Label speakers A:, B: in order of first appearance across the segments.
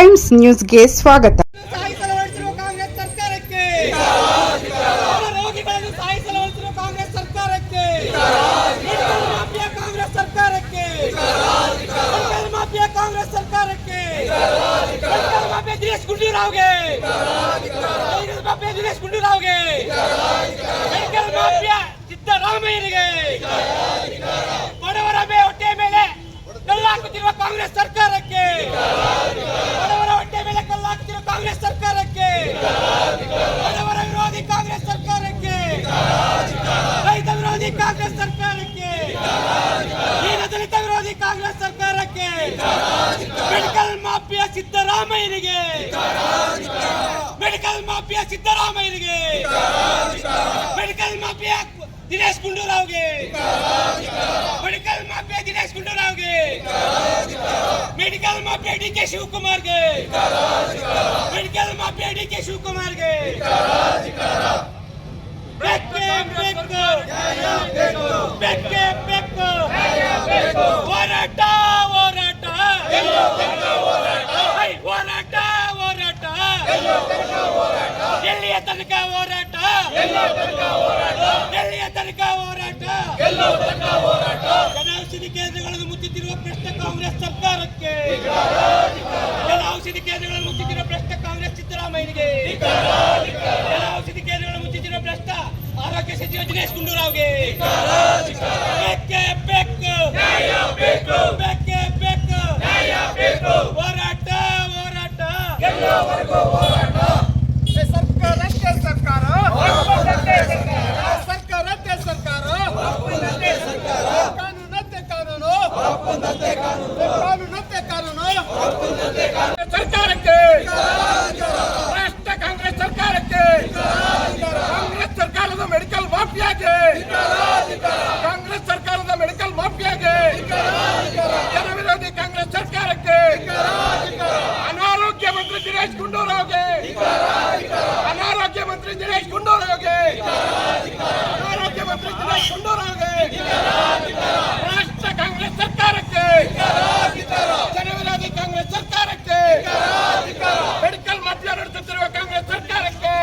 A: Times ನ್ಯೂಸ್ಗೆ ಸ್ವಾಗತ.
B: ದಿನೇಶ್ ಗುಂಡೂರಾವ್ಗೆ. ದಿನೇಶ್ ಗುಂಡೂರಾವ್ಗೆ. ಮಾಫಿಯಾ ಸಿದ್ದರಾಮಯ್ಯನಿಗೆ. ಬಡವರ ಹೊಟ್ಟೆ ಮೇಲೆ ಕಲ್ಲಾಕುತ್ತಿರುವ ಕಾಂಗ್ರೆಸ್ ಸರ್ಕಾರಕ್ಕೆ. ಬಡವರ ವಿರೋಧಿ ಕಾಂಗ್ರೆಸ್ ಸರ್ಕಾರಕ್ಕೆ. ರೈತ ವಿರೋಧಿ ಕಾಂಗ್ರೆಸ್ ಸರ್ಕಾರಕ್ಕೆ. ದಲಿತ ವಿರೋಧಿ ಕಾಂಗ್ರೆಸ್ ಸರ್ಕಾರಕ್ಕೆ. ಮೆಡಿಕಲ್ ಮಾಫಿಯಾ ಸಿದ್ದರಾಮಯ್ಯನಿಗೆ. ಮೆಡಿಕಲ್ ಮಾಫಿಯಾ ಸಿದ್ದರಾಮಯ್ಯನಿಗೆ. ದಿನೇಶ್ ಗುಂಡೂರಾವ್ಗೆ ಮೆಡಿಕಲ್ ಮಾಫಿಯಾ ದಿನೇಶ್ ಗುಂಡೂರಾವ್ಗೆ ಮೆಡಿಕಲ್ ಮಾಫಿಯಾ ಡಿ ಕೆ ಶಿವಕುಮಾರ್ಗೆ ಮೆಡಿಕಲ್ ಮಾಫಿಯಾ ಡಿ ಕೆ ಶಿವಕುಮಾರ್ಗೆ ಬೆಕ್ಕೆ ಬೆಕ್ಕು ಬೆಕ್ಕೆ ಬೆಕ್ಕು ಹೋರಾಟ ಹೋರಾಟ ಹೈ, ಹೋರಾಟ ಹೋರಾಟ ಎಲ್ಲಿಯ ತನಕ ಹೋರಾಟ ಎಲ್ಲಿಯ ತನಕ ಹೋರಾಟ ಜನೌಷಧಿ ಕೇಂದ್ರಗಳನ್ನು ಮುಚ್ಚುತ್ತಿರುವ ಭ್ರಷ್ಟ ಕಾಂಗ್ರೆಸ್ ಸರ್ಕಾರಕ್ಕೆ. ಜನೌಷಧಿ ಕೇಂದ್ರಗಳನ್ನು ಮುಚ್ಚಿದ್ದಿರೋ ಭ್ರಷ್ಟ ಕಾಂಗ್ರೆಸ್ ಸಿದ್ದರಾಮಯ್ಯನಿಗೆ. ಜನೌಷಧಿ ಕೇಂದ್ರಗಳನ್ನು ಮುಚ್ಚಿದ್ದಿರೋ ಭ್ರಷ್ಟ ಆರೋಗ್ಯ ಸಚಿವ ದಿನೇಶ್ ಗುಂಡೂರಾವ್ಗೆ ಬೇಕೇ ಬೇಕು ಬೇಕೇ ಬೇಕು ಹೋರಾಟ ಹೋರಾಟ
C: ಸರ್ಕಾರಕ್ಕೆ ಸರ್ಕಾರ ಸರ್ಕಾರಕ್ಕೆ ಸರ್ಕಾರ ಕಾನೂನಂತೆ ಕಾನೂನು ಕಾನೂನಂತೆ ಕಾನೂನು ಸರ್ಕಾರಕ್ಕೆ ರಾಷ್ಟ್ರ ಕಾಂಗ್ರೆಸ್ ಸರ್ಕಾರಕ್ಕೆ ಕಾಂಗ್ರೆಸ್ ಸರ್ಕಾರದ ಮೆಡಿಕಲ್ ಮಾಫಿಯಾಗೆ ಕಾಂಗ್ರೆಸ್ ಸರ್ಕಾರದ ಮೆಡಿಕಲ್ ಮಾಫಿಯಾಗೆ ಜನ ವಿರೋಧಿ ಕಾಂಗ್ರೆಸ್ ಸರ್ಕಾರಕ್ಕೆ ಅನಾರೋಗ್ಯ ಮಂತ್ರಿ ದಿನೇಶ್ ಗುಂಡೂರಾವ್ಗೆ ಅನಾರೋಗ್ಯ ಮಂತ್ರಿ ದಿನೇಶ್ ಗುಂಡೂರಾವ್ಗೆ ಗುಂಡೂರಾವ್ಗೆ ರಾಷ್ಟ್ರ ಕಾಂಗ್ರೆಸ್ ಸರ್ಕಾರಕ್ಕೆ. ಜನವಿರೋಧಿ ಕಾಂಗ್ರೆಸ್ ಸರ್ಕಾರಕ್ಕೆ. ಮೆಡಿಕಲ್ ಮಾಫಿಯಾ ನಡೆಸುತ್ತಿರುವ ಕಾಂಗ್ರೆಸ್ ಸರ್ಕಾರಕ್ಕೆ.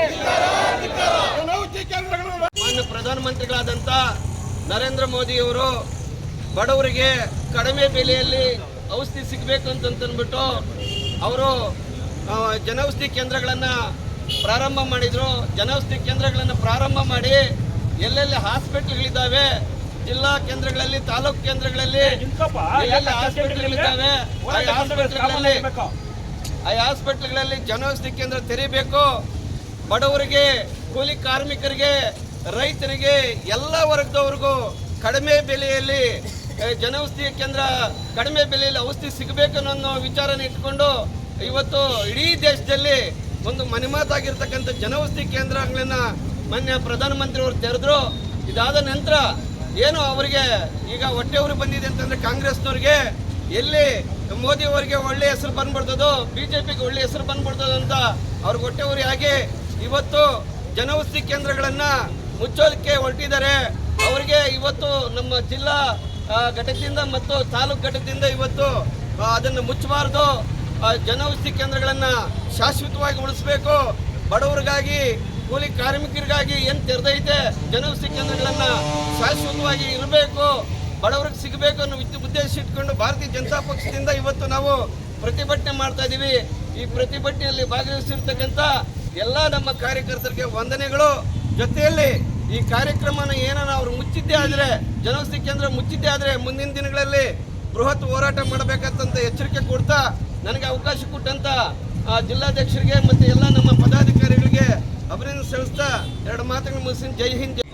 D: ಮಾನ್ಯ ಪ್ರಧಾನಮಂತ್ರಿಗಳಾದಂಥ ನರೇಂದ್ರ ಮೋದಿಯವರು ಬಡವರಿಗೆ ಕಡಿಮೆ ಬೆಲೆಯಲ್ಲಿ ಔಷಧಿ ಸಿಗಬೇಕು ಅಂತಂದ್ಬಿಟ್ಟು ಅವರು ಜನೌಷಧಿ ಕೇಂದ್ರಗಳನ್ನು ಪ್ರಾರಂಭ ಮಾಡಿದರು. ಜನೌಷಧಿ ಕೇಂದ್ರಗಳನ್ನು ಪ್ರಾರಂಭ ಮಾಡಿ ಎಲ್ಲೆಲ್ಲಿ ಹಾಸ್ಪಿಟ್ಲ್ಗಳಿದ್ದಾವೆ ಜಿಲ್ಲಾ ಕೇಂದ್ರಗಳಲ್ಲಿ ತಾಲೂಕು ಕೇಂದ್ರಗಳಲ್ಲಿ ಎಲ್ಲೆಲ್ಲಿ ಹಾಸ್ಪಿಟ್ಲ್ಗಳಿದ್ದಾವೆ ಆ ಹಾಸ್ಪಿಟ್ಲ್ಗಳಲ್ಲಿ ಆ ಹಾಸ್ಪಿಟ್ಲ್ಗಳಲ್ಲಿ ಜನೌಷಧಿ ಕೇಂದ್ರ ತೆರೀಬೇಕು. ಬಡವರಿಗೆ ಕೂಲಿ ಕಾರ್ಮಿಕರಿಗೆ ರೈತರಿಗೆ ಎಲ್ಲ ವರ್ಗದವ್ರಿಗೂ ಕಡಿಮೆ ಬೆಲೆಯಲ್ಲಿ ಜನೌಷಧಿ ಕೇಂದ್ರ ಕಡಿಮೆ ಬೆಲೆಯಲ್ಲಿ ಔಷಧಿ ಸಿಗಬೇಕು ಅನ್ನೋ ವಿಚಾರನ ಇಟ್ಕೊಂಡು ಇವತ್ತು ಇಡೀ ದೇಶದಲ್ಲಿ ಒಂದು ಮನೆಮಾತಾಗಿರ್ತಕ್ಕಂಥ ಜನೌಷಧಿ ಕೇಂದ್ರಗಳನ್ನ ಮಾನ್ಯ ಪ್ರಧಾನಮಂತ್ರಿಯವರು ತೆರೆದ್ರು. ಇದಾದ ನಂತರ ಏನು ಅವರಿಗೆ ಈಗ ಹೊಟ್ಟೆ ಉರಿ ಬಂದಿದೆ ಅಂತಂದ್ರೆ ಕಾಂಗ್ರೆಸ್ನವ್ರಿಗೆ ಎಲ್ಲಿ ಮೋದಿ ಅವರಿಗೆ ಒಳ್ಳೆ ಹೆಸರು ಬಂದ್ಬಿಡ್ತದೋ ಪಿಗೆ ಒಳ್ಳೆ ಹೆಸರು ಬಂದ್ಬಿಡ್ತದ ಅಂತ ಅವ್ರಿಗೆ ಹೊಟ್ಟೆ ಅವರು ಆಗಿ ಇವತ್ತು ಜನೌಷಧಿ ಕೇಂದ್ರಗಳನ್ನು ಮುಚ್ಚೋದಕ್ಕೆ ಹೊರಟಿದ್ದಾರೆ. ಅವರಿಗೆ ಇವತ್ತು ನಮ್ಮ ಜಿಲ್ಲಾ ಘಟಕದಿಂದ ಮತ್ತು ತಾಲೂಕು ಘಟಕದಿಂದ ಇವತ್ತು ಅದನ್ನು ಮುಚ್ಚಬಾರ್ದು. ಜನೌಷಧಿ ಕೇಂದ್ರಗಳನ್ನ ಶಾಶ್ವತವಾಗಿ ಉಳಿಸ್ಬೇಕು. ಬಡವರಿಗಾಗಿ ಕೂಲಿ ಕಾರ್ಮಿಕರಿಗಾಗಿ ಏನ್ ತೆರೆದೈತೆ ಜನೌಷಧಿ ಕೇಂದ್ರಗಳನ್ನ ಶಾಶ್ವತವಾಗಿ ಇರಬೇಕು, ಬಡವರಿಗೆ ಸಿಗಬೇಕು ಅನ್ನೋ ಉದ್ದೇಶ ಇಟ್ಕೊಂಡು ಭಾರತೀಯ ಜನತಾ ಪಕ್ಷದಿಂದ ಇವತ್ತು ನಾವು ಪ್ರತಿಭಟನೆ ಮಾಡ್ತಾ ಇದ್ದೀವಿ ಈ ಪ್ರತಿಭಟನೆಯಲ್ಲಿ ಭಾಗವಹಿಸಿರ್ತಕ್ಕಂಥ ಎಲ್ಲ ನಮ್ಮ ಕಾರ್ಯಕರ್ತರಿಗೆ ವಂದನೆಗಳು. ಜೊತೆಯಲ್ಲಿ ಈ ಕಾರ್ಯಕ್ರಮನ ಏನಾರ ಅವ್ರು ಮುಚ್ಚಿದ್ದೇ ಆದರೆ ಜನೌಷಧಿ ಕೇಂದ್ರ ಮುಚ್ಚಿದ್ದೇ ಆದರೆ ಮುಂದಿನ ದಿನಗಳಲ್ಲಿ ಬೃಹತ್ ಹೋರಾಟ ಮಾಡಬೇಕಂತ ಎಚ್ಚರಿಕೆ ಕೊಡ್ತಾ, ನನಗೆ ಅವಕಾಶ ಕೊಟ್ಟಂತ ಜಿಲ್ಲಾಧ್ಯಕ್ಷರಿಗೆ ಮತ್ತು ಎಲ್ಲ ನಮ್ಮ ಪದಾಧಿಕಾರಿಗಳಿಗೆ ಸಲ್ಲಿಸ್ತಾ ಎರಡು ಮಾತುಗಳು ಮುಗಿಸಿನ ಜೈ ಹಿಂದ್ ಜೈ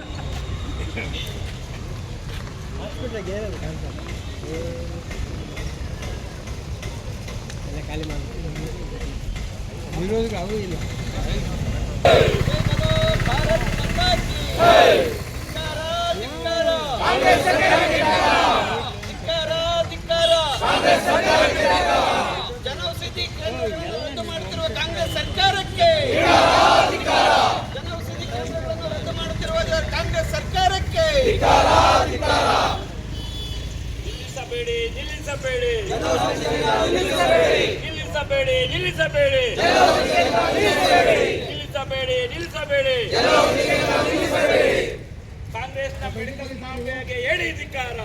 D: ಭಾರತ್ ಕಾಂಗ್ರೆಸ್ ಕಿ ಧಿಕ್ಕಾರ, ಧಿಕ್ಕಾರ. ಧಿಕ್ಕಾರ, ಧಿಕ್ಕಾರ. ಜನೌಷಧಿ ಕೇಂದ್ರಗಳನ್ನು ರದ್ದು ಮಾಡುತ್ತಿರುವ ಕಾಂಗ್ರೆಸ್ ಸರ್ಕಾರಕ್ಕೆ ಜನೌಷಧಿ ಕೇಂದ್ರಗಳನ್ನು ರದ್ದು ಮಾಡುತ್ತಿರುವ ಕಾಂಗ್ರೆಸ್ ಸರ್ಕಾರಕ್ಕೆ
B: ನಿಲ್ಲಿಸಬೇಡಿ. ನಿಲ್ಲಿಸಬೇಡಿ ನಿಲ್ಲಿಸಬೇಡಿ.
E: ನಿಲ್ಲಿಸಬೇಡಿ ನಿಲ್ಲಿಸಬೇಡಿ. ಕಾಂಗ್ರೆಸ್ನ ಮೆಡಿಕಲ್ ಮಾಫಿಯಾಗೆ ಹೇಳಿ ಧಿಕ್ಕಾರ.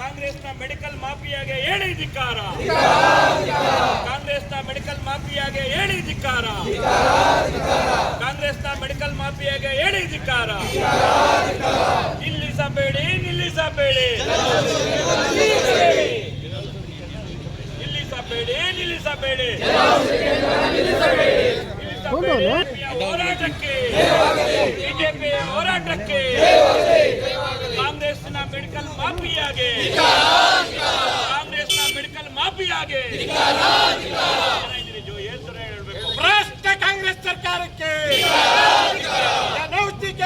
E: ಕಾಂಗ್ರೆಸ್ನ ಮೆಡಿಕಲ್ ಮಾಫಿಯಾಗೆ ಹೇಳಿ ಧಿಕ್ಕಾರ. ಕಾಂಗ್ರೆಸ್ನ ಮೆಡಿಕಲ್ ಮಾಫಿಯಾಗೆ ಹೇಳಿ ಧಿಕ್ಕಾರ. ಕಾಂಗ್ರೆಸ್ನ ಮೆಡಿಕಲ್ ಮಾಫಿಯಾಗೆ ಹೇಳಿ ಧಿಕ್ಕಾರ. ನಿಲ್ಲಿಸಬೇಡಿ ನಿಲ್ಲಿಸಬೇಡಿ. ನಿಲ್ಲಿಸಬೇಡಿ ನಿಲ್ಲಿಸಬೇಡಿ. ಹೋರಾಟಕ್ಕೆ ಬಿಜೆಪಿಯ ಹೋರಾಟಕ್ಕೆ ಕಾಂಗ್ರೆಸ್ನ ಮೆಡಿಕಲ್ ಮಾಫಿಯಾಗೆ ಕಾಂಗ್ರೆಸ್ನ ಮೆಡಿಕಲ್ ಮಾಫಿಯಾಗೆ.
B: ಭ್ರಷ್ಟ ಕಾಂಗ್ರೆಸ್ ಸರ್ಕಾರಕ್ಕೆ.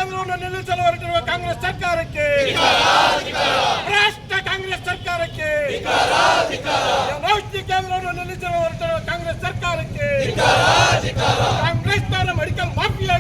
B: ಜನೌಷಧಿ ಕೇಂದ್ರವನ್ನು ನಿಲ್ಲಿಸಲು ಹೊರಟಿರುವ ಕಾಂಗ್ರೆಸ್ ಸರ್ಕಾರಕ್ಕೆ. ಭ್ರಷ್ಟ ಕಾಂಗ್ರೆಸ್ ಸರ್ಕಾರಕ್ಕೆ. ಜನೌಷಧಿ ಕೇಂದ್ರವನ್ನು ನಿಲ್ಲಿಸಲು ಹೊರಟಿರುವ ಕಾಂಗ್ರೆಸ್ ಸರ್ಕಾರಕ್ಕೆ. ಕಾಂಗ್ರೆಸ್ ಮೆಡಿಕಲ್ ಮಾಫಿಯಾಗೆ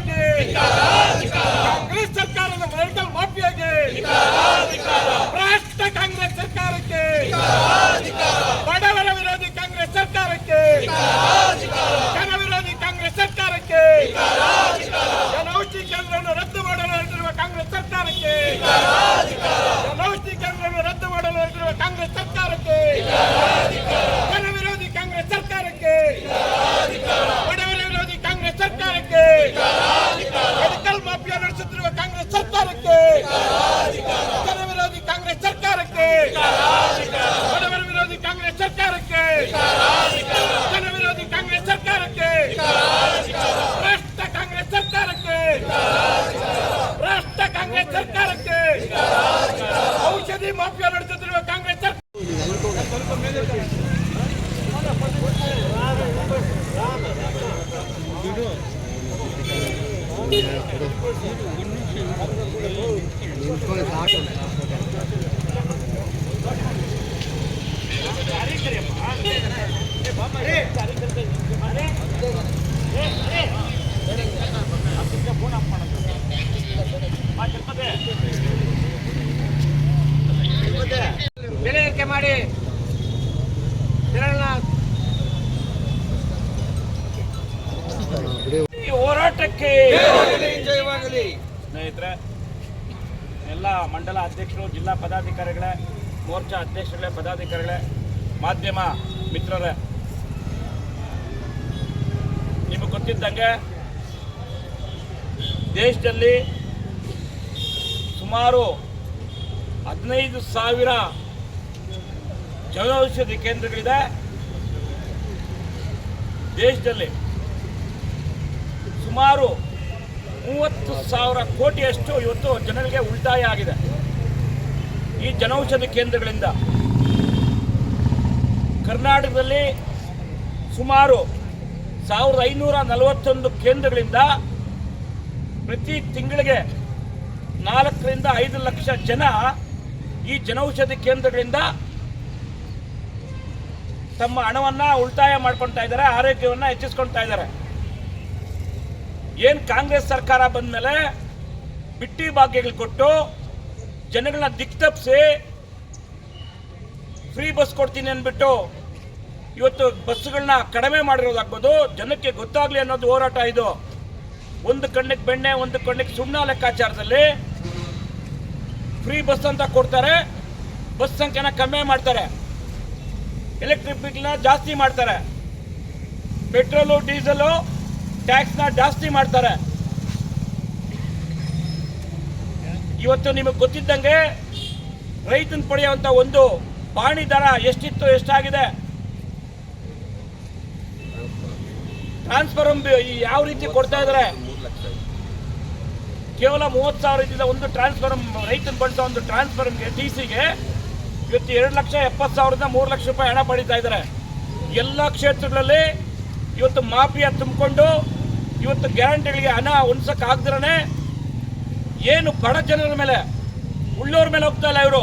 B: ಫೋನ್ ಆಫ್ ಮಾಡೋದು ಆ ಚಲ್ಪದೆ ಮಂಡಲ
E: ಅಧ್ಯಕ್ಷರು, ಜಿಲ್ಲಾ ಪದಾಧಿಕಾರಿಗಳೇ, ಮೋರ್ಚಾ ಅಧ್ಯಕ್ಷರುಗಳೇ, ಪದಾಧಿಕಾರಿಗಳೇ, ಮಾಧ್ಯಮ ಮಿತ್ರರೇ. ನಿಮಗೆ ಗೊತ್ತಿದ್ದಂಗೆ ದೇಶದಲ್ಲಿ ಸುಮಾರು ಹದಿನೈದು ಸಾವಿರ ಜನೌಷಧಿ ಕೇಂದ್ರಗಳಿದೆ. ದೇಶದಲ್ಲಿ ಸುಮಾರು ಮೂವತ್ತು ಸಾವಿರ ಕೋಟಿಯಷ್ಟು ಇವತ್ತು ಜನರಿಗೆ ಉಳಿತಾಯ ಆಗಿದೆ. ಈ ಜನೌಷಧಿ ಕೇಂದ್ರಗಳಿಂದ ಕರ್ನಾಟಕದಲ್ಲಿ ಸುಮಾರು ಸಾವಿರದ ಐನೂರ ನಲವತ್ತೊಂದು ಕೇಂದ್ರಗಳಿಂದ ಪ್ರತಿ ತಿಂಗಳಿಗೆ ನಾಲ್ಕರಿಂದ ಐದು ಲಕ್ಷ ಜನ ಈ ಜನೌಷಧಿ ಕೇಂದ್ರಗಳಿಂದ ತಮ್ಮ ಹಣವನ್ನು ಉಳಿತಾಯ ಮಾಡ್ಕೊಳ್ತಾ ಇದ್ದಾರೆ, ಆರೋಗ್ಯವನ್ನು ಹೆಚ್ಚಿಸ್ಕೊಳ್ತಾ ಇದ್ದಾರೆ. ಏನ್ ಕಾಂಗ್ರೆಸ್ ಸರ್ಕಾರ ಬಂದ ಮೇಲೆ ಬಿಟ್ಟಿ ಭಾಗ್ಯಗಳು ಕೊಟ್ಟು ಜನಗಳನ್ನ ದಿಕ್ತಪ್ಸಿ ಫ್ರೀ ಬಸ್ ಕೊಡ್ತೀನಿ ಅಂದ್ಬಿಟ್ಟು ಇವತ್ತು ಬಸ್ಗಳನ್ನ ಕಡಿಮೆ ಮಾಡಿರೋದಾಗ್ಬೋದು, ಜನಕ್ಕೆ ಗೊತ್ತಾಗ್ಲಿ ಅನ್ನೋದು ಹೋರಾಟ ಇದು. ಒಂದು ಕಣ್ಣಿಗೆ ಬೆಣ್ಣೆ, ಒಂದು ಕಣ್ಣಿಗೆ ಸುಣ್ಣ ಲೆಕ್ಕಾಚಾರದಲ್ಲಿ ಫ್ರೀ ಬಸ್ ಅಂತ ಕೊಡ್ತಾರೆ, ಬಸ್ ಸಂಖ್ಯೆನ ಕಮ್ಮಿ ಮಾಡ್ತಾರೆ. ಎಲೆಕ್ಟ್ರಿಕ್ ಜಾಸ್ತಿ ಮಾಡ್ತಾರೆ. ಪೆಟ್ರೋಲು, ಡೀಸೆಲು ಟ್ಯಾಕ್ಸ್ನ ಜಾಸ್ತಿ ಮಾಡ್ತಾರೆ. ಇವತ್ತು ನಿಮಗೆ ಗೊತ್ತಿದ್ದಂಗೆ ರೈತನ ಪಡೆಯುವಂಥ ಒಂದು ಪಾಣಿ ದರ ಎಷ್ಟಿತ್ತು, ಎಷ್ಟಾಗಿದೆ? ಟ್ರಾನ್ಸ್ಫರ್ ಯಾವ ರೀತಿ ಕೊಡ್ತಾ ಇದ್ದಾರೆ? ಕೇವಲ ಮೂವತ್ತು ಸಾವಿರ ಇದ್ದಿದ್ದ ಒಂದು ಟ್ರಾನ್ಸ್ಫಾರ್ಮ್ ರೈತನ ಬಳಸೋ ಒಂದು ಟ್ರಾನ್ಸ್ಫಾರ್ಮ್ಗೆ ಟಿ ಸಿಗೆ ಇವತ್ತು ಎರಡು ಲಕ್ಷ ಎಪ್ಪತ್ತು ಸಾವಿರದಿಂದ ಮೂರು ಲಕ್ಷ ರೂಪಾಯಿ ಹಣ ಪಡೀತಾ ಇದ್ದಾರೆ. ಎಲ್ಲ ಕ್ಷೇತ್ರಗಳಲ್ಲಿ ಇವತ್ತು ಮಾಫಿಯಾ ತುಂಬಿಕೊಂಡು ಇವತ್ತು ಗ್ಯಾರಂಟಿಗಳಿಗೆ ಹಣ ಉಣ್ಸಕ್ ಆಗ್ದಿರನೆ ಏನು ಬಡ ಜನರ ಮೇಲೆ, ಉಳ್ಳೋರ ಮೇಲೆ ಹೋಗ್ತಾ ಇಲ್ಲ ಇವರು.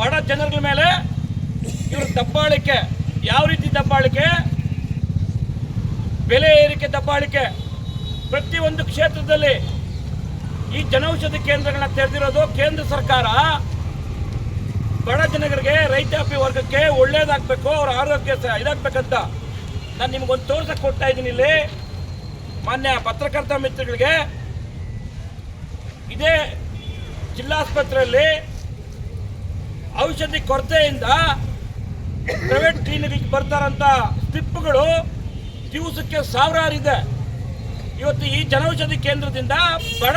E: ಬಡ ಜನರ ಮೇಲೆ ಇವರು ದಬ್ಬಾಳಿಕೆ, ಯಾವ ರೀತಿ ದಬ್ಬಾಳಿಕೆ? ಬೆಲೆ ಏರಿಕೆ ದಬ್ಬಾಳಿಕೆ. ಪ್ರತಿಯೊಂದು ಕ್ಷೇತ್ರದಲ್ಲಿ ಈ ಜನೌಷಧಿ ಕೇಂದ್ರಗಳನ್ನ ತೆರೆದಿರೋದು ಕೇಂದ್ರ ಸರ್ಕಾರ. ಬಡ ಜನಗಳಿಗೆ ರೈತಾಪಿ ವರ್ಗಕ್ಕೆ ಒಳ್ಳೇದಾಗಬೇಕು, ಅವ್ರ ಆರೋಗ್ಯ ಇದಾಗ್ಬೇಕಂತ. ನಾನು ನಿಮ್ಗೊಂದು ತೋರ್ಸಕ್ಕೆ ಕೊಡ್ತಾ ಇದ್ದೀನಿ ಇಲ್ಲಿ. ಮಾನ್ಯ ಪತ್ರಕರ್ತ ಮಿತ್ರಗಳಿಗೆ. ಇದೇ ಜಿಲ್ಲಾಸ್ಪತ್ರೆಯಲ್ಲಿ ಔಷಧಿ ಕೊರತೆಯಿಂದ ಪ್ರೈವೇಟ್ ಕ್ಲಿನಿಕ್ ಬರ್ತಾರಂತ ಸ್ಲಿಪ್ಗಳು ದಿವಸಕ್ಕೆ ಸಾವಿರಾರು ಇದೆ ಇವತ್ತು ಈ ಜನೌಷಧಿ ಕೇಂದ್ರದಿಂದ ಬಡ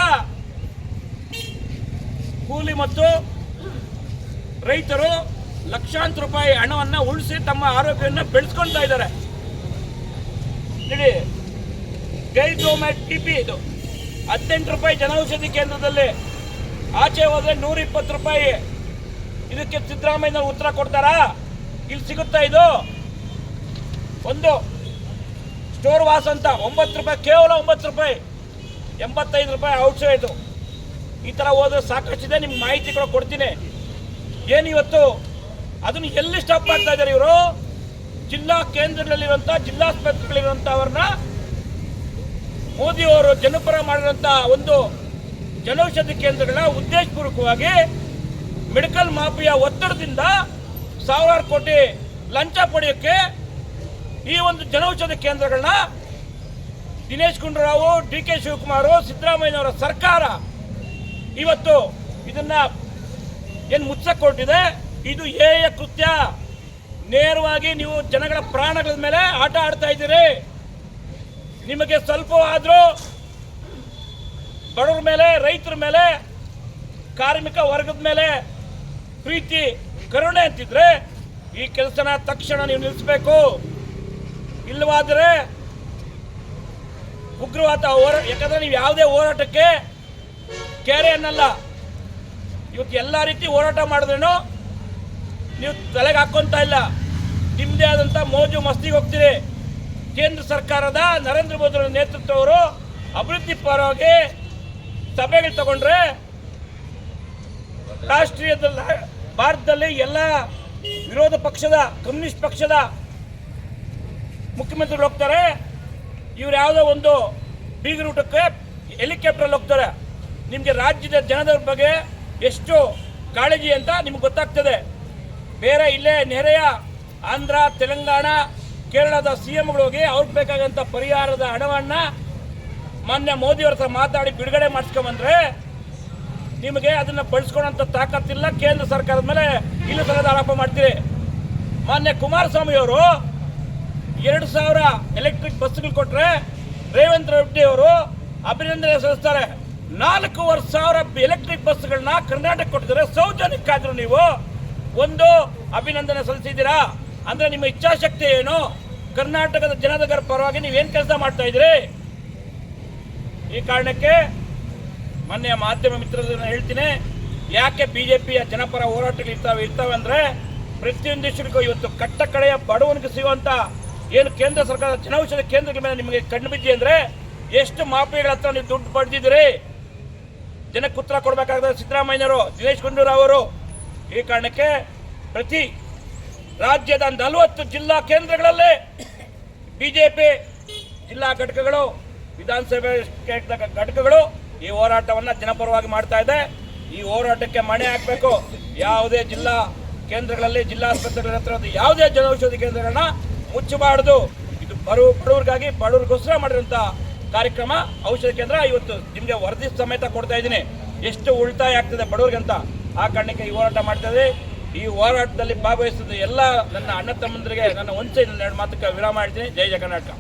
E: ಕೂಲಿ ಮತ್ತು ರೈತರು ಲಕ್ಷಾಂತರ ರೂಪಾಯಿ ಹಣವನ್ನು ಉಳಿಸಿ ತಮ್ಮ ಆರೋಗ್ಯವನ್ನು ಬೆಳೆಸ್ಕೊಳ್ತಾ ಇದ್ದಾರೆ. ನೋಡಿ ಗೈಡ್ರೋಮ್ಯಾಟ್ ಟಿ ಪಿ ಇದು. ಹದಿನೆಂಟು ರೂಪಾಯಿ ಜನೌಷಧಿ ಕೇಂದ್ರದಲ್ಲಿ. ಆಚೆ ಹೋದರೆ ನೂರ ಇಪ್ಪತ್ತು ರೂಪಾಯಿ. ಇದಕ್ಕೆ ಸಿದ್ದರಾಮಯ್ಯ ಉತ್ತರ ಕೊಡ್ತಾರಾ? ಇಲ್ಲಿ ಸಿಗುತ್ತಾ ಇದು? ಒಂದು. ಸ್ಟೋರ್ ವಾಸ್ ಅಂತ. ಒಂಬತ್ತು ರೂಪಾಯಿ, ಕೇವಲ ಒಂಬತ್ತು ರೂಪಾಯಿ. ಎಂಬತ್ತೈದು ರೂಪಾಯಿ ಔಟ್ಸೈಡು ಈ ಥರ ಹೋದ್ರೆ ಸಾಕಷ್ಟಿದೆ, ನಿಮ್ಗೆ ಮಾಹಿತಿ ಕೂಡ ಕೊಡ್ತೀನಿ. ಏನು ಇವತ್ತು? ಅದನ್ನು ಎಲ್ಲಿ ಸ್ಟಾಪ್ ಮಾಡ್ತಾ ಇದ್ದಾರೆ ಇವರು? ಜಿಲ್ಲಾ ಕೇಂದ್ರದಲ್ಲಿರುವಂತಹ, ಜಿಲ್ಲಾಸ್ಪತ್ರೆಗಳಿರುವಂತಹವ್ರನ್ನ ಮೋದಿಯವರು ಜನಪರ ಮಾಡಿರುವಂಥ ಒಂದು ಜನೌಷಧಿ ಕೇಂದ್ರಗಳ ಉದ್ದೇಶಪೂರ್ವಕವಾಗಿ ಮೆಡಿಕಲ್ ಮಾಫಿಯಾ ಒತ್ತಡದಿಂದ ಸಾವಿರಾರು ಕೋಟಿ ಲಂಚ ಪಡೆಯೋಕ್ಕೆ ಈ ಒಂದು ಜನೌಷಧಿ ಕೇಂದ್ರಗಳನ್ನ ದಿನೇಶ್ ಗುಂಡೂರಾವ್, ಡಿ ಕೆ ಶಿವಕುಮಾರ್, ಸಿದ್ದರಾಮಯ್ಯನವರ ಸರ್ಕಾರ ಇವತ್ತು ಇದನ್ನ ಏನು ಮುಚ್ಚಕ್ಕೆ ಇದು ಏಯ ಕೃತ್ಯ. ನೇರವಾಗಿ ನೀವು ಜನಗಳ ಪ್ರಾಣಗಳ ಮೇಲೆ ಆಟ ಆಡ್ತಾ ಇದ್ದೀರಿ. ನಿಮಗೆ ಸ್ವಲ್ಪ ಆದರೂ ಬಡವ್ರ ಮೇಲೆ, ರೈತರ ಮೇಲೆ, ಕಾರ್ಮಿಕ ವರ್ಗದ ಮೇಲೆ ಪ್ರೀತಿ, ಕರುಣೆ ಅಂತಿದ್ರೆ ಈ ಕೆಲಸನ ತಕ್ಷಣ ನೀವು ನಿಲ್ಲಿಸಬೇಕು. ಇಲ್ಲವಾದರೆ ಉಗ್ರವಾದ ಹೋರಾಟ ಯಾಕಂದ್ರೆ ನೀವು ಯಾವುದೇ ಹೋರಾಟಕ್ಕೆ ಕೆರೆ ಅನ್ನಲ್ಲ ಇವತ್ತು ಎಲ್ಲ ರೀತಿ ಹೋರಾಟ ಮಾಡಿದ್ರೇನು ನೀವು ತಲೆಗೆ ಹಾಕೊಂತ ಇಲ್ಲ. ನಿಮ್ಮದೇ ಆದಂಥ ಮೋಜು ಮಸ್ತಿಗೆ ಹೋಗ್ತೀರಿ. ಕೇಂದ್ರ ಸರ್ಕಾರದ ನರೇಂದ್ರ ಮೋದಿ ನೇತೃತ್ವವರು ಅಭಿವೃದ್ಧಿ ಪರವಾಗಿ ಸಭೆಗಳು ತಗೊಂಡ್ರೆ ರಾಷ್ಟ್ರೀಯದಲ್ಲಿ, ಭಾರತದಲ್ಲಿ ಎಲ್ಲ ವಿರೋಧ ಪಕ್ಷದ, ಕಮ್ಯುನಿಸ್ಟ್ ಪಕ್ಷದ ಮುಖ್ಯಮಂತ್ರಿಗಳು ಹೋಗ್ತಾರೆ. ಇವ್ರು ಯಾವುದೋ ಒಂದು ಬೀಗರೂಟಕ್ಕೆ ಹೆಲಿಕಾಪ್ಟರ್ ಹೋಗ್ತಾರೆ. ನಿಮಗೆ ರಾಜ್ಯದ ಜನದ ಬಗ್ಗೆ ಎಷ್ಟು ಕಾಳಜಿ ಅಂತ ನಿಮ್ಗೆ ಗೊತ್ತಾಗ್ತದೆ. ಬೇರೆ ಇಲ್ಲೇ ನೆರೆಯ ಆಂಧ್ರ, ತೆಲಂಗಾಣ, ಕೇರಳದ ಸಿ ಎಂಗಳಿಗೆ ಅವ್ರಿಗೆ ಬೇಕಾದಂಥ ಪರಿಹಾರದ ಹಣವನ್ನ ಮಾನ್ಯ ಮೋದಿಯವ್ರ ಹತ್ರ ಮಾತಾಡಿ ಬಿಡುಗಡೆ ಮಾಡಿಸ್ಕೊಂಬಂದ್ರೆ ನಿಮಗೆ ಅದನ್ನ ಬಳಸ್ಕೊಳ್ಳೋಂಥ ತಾಕತ್ತಿಲ್ಲ. ಕೇಂದ್ರ ಸರ್ಕಾರದ ಮೇಲೆ ಇಲ್ಲಿ ತರದ ಆರೋಪ ಮಾಡ್ತೀರಿ. ಮಾನ್ಯ ಕುಮಾರಸ್ವಾಮಿ ಅವರು ಎರಡು ಸಾವಿರ ಎಲೆಕ್ಟ್ರಿಕ್ ಬಸ್ಗಳು ಕೊಟ್ಟರೆ ರೇವಂತ್ ರೆಡ್ಡಿ ಅವರು ಅಭಿನಂದನೆ ಸಲ್ಲಿಸ್ತಾರೆ. ನಾಲ್ಕೂವರೆ ಸಾವಿರ ಎಲೆಕ್ಟ್ರಿಕ್ ಬಸ್ಗಳನ್ನ ಕರ್ನಾಟಕ ಕೊಟ್ಟಿದ್ದಾರೆ. ಸೌಜನ್ಯಕ್ಕಾದ್ರೂ ನೀವು ಒಂದು ಅಭಿನಂದನೆ ಸಲ್ಲಿಸಿದ್ದೀರಾ? ಅಂದ್ರೆ ನಿಮ್ಮ ಇಚ್ಛಾಶಕ್ತಿ ಏನು? ಕರ್ನಾಟಕದ ಜನದಗರ ಪರವಾಗಿ ನೀವೇನ್ ಕೆಲಸ ಮಾಡ್ತಾ ಇದ್ರಿ? ಈ ಕಾರಣಕ್ಕೆ ಮೊನ್ನೆ ಮಾಧ್ಯಮ ಮಿತ್ರರನ್ನ ಹೇಳ್ತೀನಿ, ಯಾಕೆ ಬಿಜೆಪಿಯ ಜನಪರ ಹೋರಾಟಗಳು ಇರ್ತಾವೆ ಇರ್ತಾವೆ ಅಂದ್ರೆ ಪ್ರತಿಯೊಂದು ದೇಶಕ್ಕೂ ಇವತ್ತು ಕಟ್ಟ ಕಡೆಯ ಬಡವನಿಗೆ ಸಿಗುವಂತ ಏನು ಕೇಂದ್ರ ಸರ್ಕಾರದ ಜನೌಷಧ ಕೇಂದ್ರಗಳ ಮೇಲೆ ನಿಮಗೆ ಕಣ್ಣು ಬಿದ್ದಿ ಅಂದ್ರೆ ಎಷ್ಟು ಮಾಪಿಗಳ ಹತ್ರ ನೀವು ದುಡ್ಡು ಪಡೆದಿದ್ದೀರಿ? ಜನಕ್ಕೆ ಉತ್ತರ ಕೊಡಬೇಕಾಗ್ತದೆ ಸಿದ್ದರಾಮಯ್ಯನವರು, ದಿನೇಶ್ ಗುಂಡೂರಾವ್ ಅವರು. ಈ ಕಾರಣಕ್ಕೆ ಪ್ರತಿ ರಾಜ್ಯದ ನಲವತ್ತು ಜಿಲ್ಲಾ ಕೇಂದ್ರಗಳಲ್ಲಿ ಬಿಜೆಪಿ ಜಿಲ್ಲಾ ಘಟಕಗಳು, ವಿಧಾನಸಭೆ ಘಟಕಗಳು ಈ ಹೋರಾಟವನ್ನು ದಿನಪರವಾಗಿ ಮಾಡ್ತಾ ಇದೆ. ಈ ಹೋರಾಟಕ್ಕೆ ಮಣೆ ಹಾಕಬೇಕು. ಯಾವುದೇ ಜಿಲ್ಲಾ ಕೇಂದ್ರಗಳಲ್ಲಿ, ಜಿಲ್ಲಾಸ್ಪತ್ರೆಗಳ ಹತ್ರ ಯಾವುದೇ ಜನೌಷಧಿ ಕೇಂದ್ರಗಳನ್ನ ಮುಚ್ಚಬಾರದು. ಇದು ಬರು, ಬಡವ್ರಿಗಾಗಿ ಬಡವರಿಗೋಸ್ಕರ ಮಾಡಿರುವಂತ ಕಾರ್ಯಕ್ರಮ. ಔಷಧಿ ಕೇಂದ್ರ ಇವತ್ತು ನಿಮಗೆ ವರದಿ ಸಮೇತ ಕೊಡ್ತಾ ಇದ್ದೀನಿ. ಎಷ್ಟು ಉಳಿತಾಯ ಆಗ್ತದೆ ಅಂತ ಆ ಕಾರಣಕ್ಕೆ ಈ ಹೋರಾಟ ಮಾಡ್ತಾ ಈ ಹೋರಾಟದಲ್ಲಿ ಭಾಗವಹಿಸಿದ ಎಲ್ಲ ನನ್ನ ಅಣ್ಣ ತಮ್ಮಂದರಿಗೆ ನನ್ನ ಒಂದ್ಸೆ ಎರಡು ಮಾತಕ್ಕೆ ವಿರಾಮ ಮಾಡ್ತೀನಿ ಜೈ ಜಯ ಕರ್ನಾಟಕ